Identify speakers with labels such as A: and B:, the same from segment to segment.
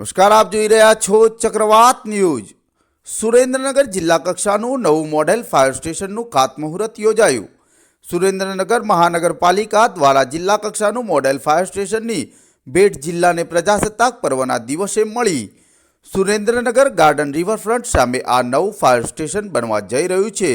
A: નમસ્કાર, આપ જોઈ રહ્યા છો ચક્રવાત ન્યૂઝ. સુરેન્દ્રનગર જિલ્લા કક્ષાનું નવું મોડેલ ફાયર સ્ટેશનનું ખાતમુહૂર્ત યોજાયું. સુરેન્દ્રનગર મહાનગરપાલિકા દ્વારા જિલ્લા કક્ષાનું મોડેલ ફાયર સ્ટેશનની ભેટ જિલ્લાને પ્રજાસત્તાક પર્વના દિવસે મળી. સુરેન્દ્રનગર ગાર્ડન રિવરફ્રન્ટ સામે આ નવું ફાયર સ્ટેશન બનવા જઈ રહ્યું છે.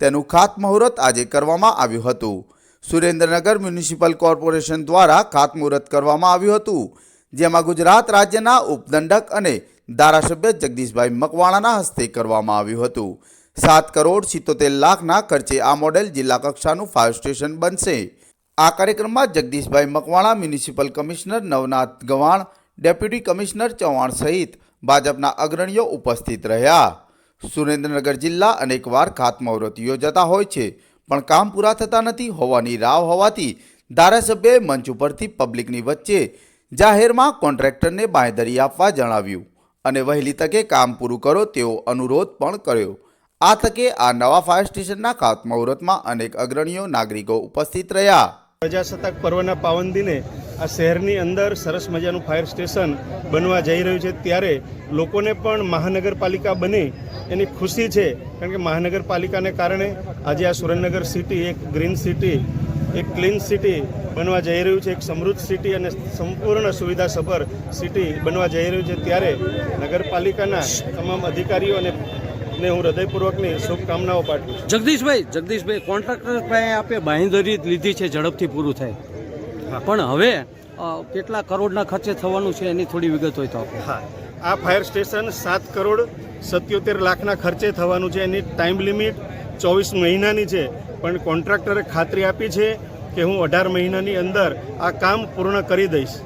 A: તેનું ખાતમુહૂર્ત આજે કરવામાં આવ્યું હતું. સુરેન્દ્રનગર મ્યુનિસિપલ કોર્પોરેશન દ્વારા ખાતમુહૂર્ત કરવામાં આવ્યું હતું. જેમાં ગુજરાત રાજ્યના ઉપદંડક અને ધારાસભ્ય જગદીશભાઈ મકવાણાના હસ્તે કરવામાં આવ્યું હતું. સાત કરોડ સિત્તોતેર લાખના ખર્ચે આ મોડેલ જિલ્લા કક્ષાનું ફાયર સ્ટેશન બનશે. આ કાર્યક્રમમાં Jagdishbhai Makwana municipal commissioner Navnath Gavan, deputy commissioner Chauhan સહિત ભાજપના અગ્રણીઓ ઉપસ્થિત રહ્યા. સુરેન્દ્રનગર જિલ્લા અનેકવાર ખાતમુહૂર્ત યોજાતા હોય છે, પણ કામ પૂરા થતા નથી હોવાની રાવ હોવાથી ધારાસભ્યએ મંચ ઉપરથી પબ્લિકની વચ્ચે જાહેરમાં કોન્ટ્રાક્ટરને બાંયધરી આપવા જણાવ્યું અને વહેલી તકે કામ પૂરું કરો તેવો અનુરોધ પણ કર્યો. આ તકે આ નવા ફાયર સ્ટેશનના ખાતમુહૂર્તમાં અનેક અગ્રણીઓ, નાગરિકો ઉપસ્થિત રહ્યા.
B: પ્રજાસત્તાક પર્વના પાવન દિને આ શહેરની અંદર સરસ મજાનું ફાયર સ્ટેશન બનવા જઈ રહ્યું છે. ત્યારે લોકોને પણ મહાનગરપાલિકા બની એની ખુશી છે. કારણ કે મહાનગરપાલિકાને કારણે આજે આ સુરેન્દ્રનગર સિટી એક ગ્રીન સિટી, એક ક્લીન સિટી બનવા જઈ રહ્યું છે. એક સમૃદ્ધ સિટી અને સંપૂર્ણ સુવિધાસભર સિટી બનવા જઈ રહ્યું છે. ત્યારે નગરપાલિકાના તમામ અધિકારીઓ અને ને હું હૃદયપૂર્વકની શુભકામનાઓ પાઠવું છું.
C: જગદીશભાઈ જગદીશભાઈ કોન્ટ્રાક્ટર પાસે આપે બાંહેધરી લીધી છે ઝડપથી પૂરું થાય. પણ હવે કેટલા કરોડના ખર્ચે થવાનું છે એની થોડી વિગત હોય તો
B: હા. આ ફાયર સ્ટેશન સાત કરોડ સત્યોતેર લાખના ખર્ચે થવાનું છે. એની ટાઈમ લિમિટ ચોવીસ મહિનાની છે. પણ કોન્ટ્રાક્ટરે ખાતરી આપી છે કે હું અઢાર મહિનાની અંદર આ કામ પૂર્ણ કરી દઈશ.